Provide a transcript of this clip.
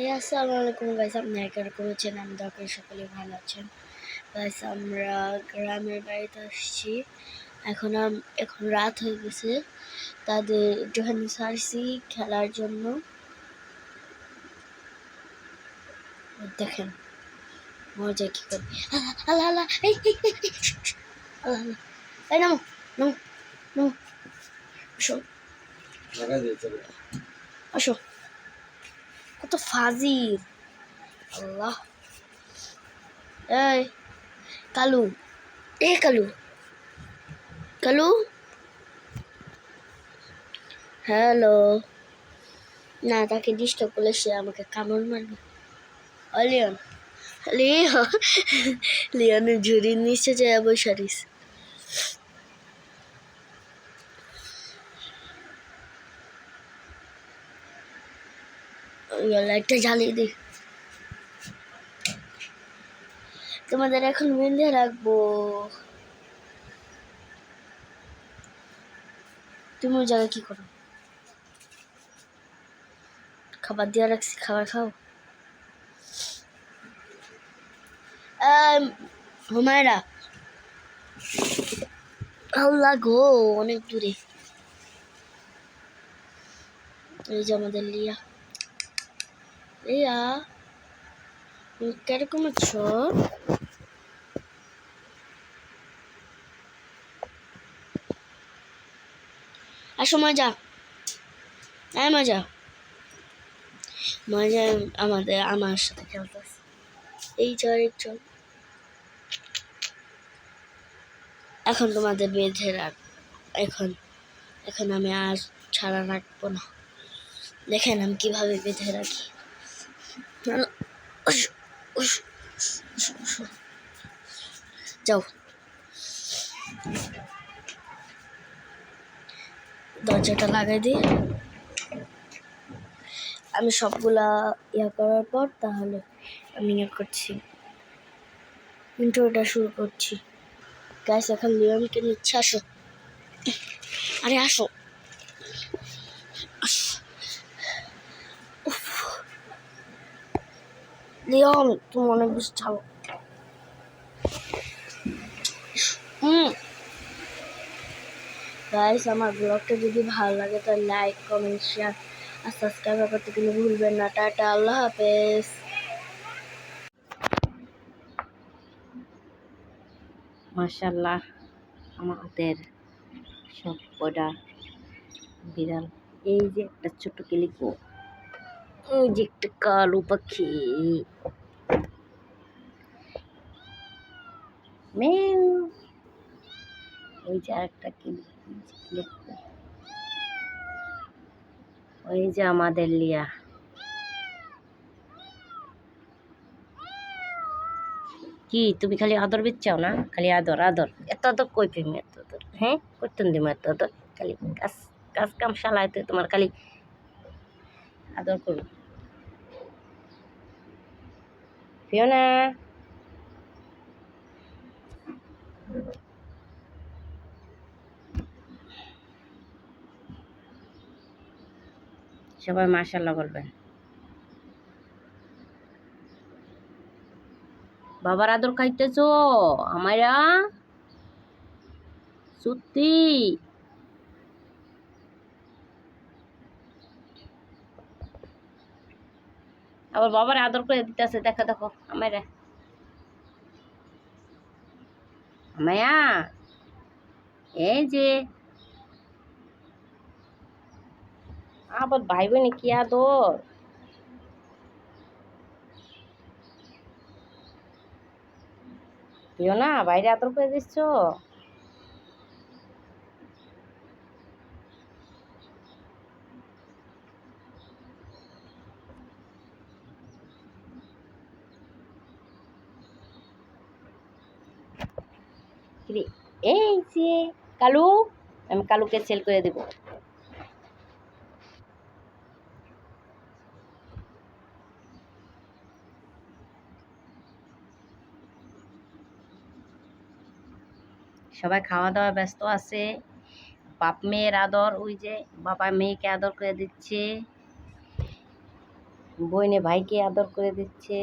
এই আসসালামু আলাইকুম গাইস আপনি এরকম আছেন আমি দরকার সকলে ভালো আছেন। গাইস আমরা গ্রামের বাড়িতে আসছি। এখন এখন রাত হয়ে গেছে। তাদের একটুখানি সারছি খেলার জন্য। দেখেন মজা কি করে। আল্লাহ আল্লাহ আল্লাহ এই নামো নামো নামো আসো। আসো। কত ফাজিল আল্লাহ। এই, কালু। এ, কালু। কালু। হ্যালো। না, তাকে ডিস্টার্ব করলে সে আমাকে কামড় মারবে। ও লিওন। লিওন লিওনের ঝুড়ির নিচে যায় বৈশারিস লাইটটা জ্বালিয়ে দিই। তোমাদের এখন বেঁধে রাখব। তুমি ওই জায়গায় কি করো? খাবার দিয়ে রাখছি, খাবার খাও। হুমায়রা। আল্লাহ গো, অনেক দূরে। এই যে আমাদের লিয়া। তুমি কীরকম আছো? আসো, মজা। হ্যাঁ মজা। মজা আমাদের, আমার সাথে খেলতেছে। এই এই চল এখন তোমাদের বেঁধে রাখ, এখন এখন আমি আর ছাড়া রাখব না। দেখেন আমি কীভাবে বেঁধে রাখি। যাও দরজাটা লাগাই দিই। আমি সবগুলা ইয়া করার পর তাহলে আমি ইয়া করছি। ইন্টারভিউটা শুরু করছি। গ্যাস এখন লিওনকে নিচ্ছে, আসো। আরে আসো আসো। লিওন তুমি অনেক বেশি হুম। গাইস আমার ব্লগটা যদি ভালো লাগে, তাহলে লাইক কমেন্ট শেয়ার আর সাবস্ক্রাইব করতে কিন্তু ভুলবেন না। টাটা, আল্লাহ হাফেজ। মাশাল্লাহ আমাদের সব কটা বিড়াল। এই যে একটা ছোট কিলিকো। ওই যে একটা কালো পাখি ওই যে আরেকটা ওই যে আমাদের লিয়া। কি, তুমি খালি আদর বিচ্ছাও না? খালি আদর আদর। এত আদর কই পেমি এত আদর? হ্যাঁ? করতেন দিম এত আদর? খালি কাজ কাজ কাম শালাইতে তোমার খালি আদর করু ফিওনা। সবাই মাশাল্লাহ বলবেন। বাবার আদর খাইতেছ? আমারা সত্যি? আবার বাবার আদর করে দিতেছে, দেখো দেখো, আমারা। মায়া এই যে। আবার ভাই বোনে কি আদর? দিও না, বাইরে আদর করে দিচ্ছ? কিরে, এই যে কালু আমি কালুকে সেল করে দেব। সবাই খাওয়া দাওয়া ব্যস্ত আছে। বাপ মেয়ের আদর ওই যে বাবা মেয়েকে আদর করে দিচ্ছে। বইনে ভাইকে আদর করে দিচ্ছে।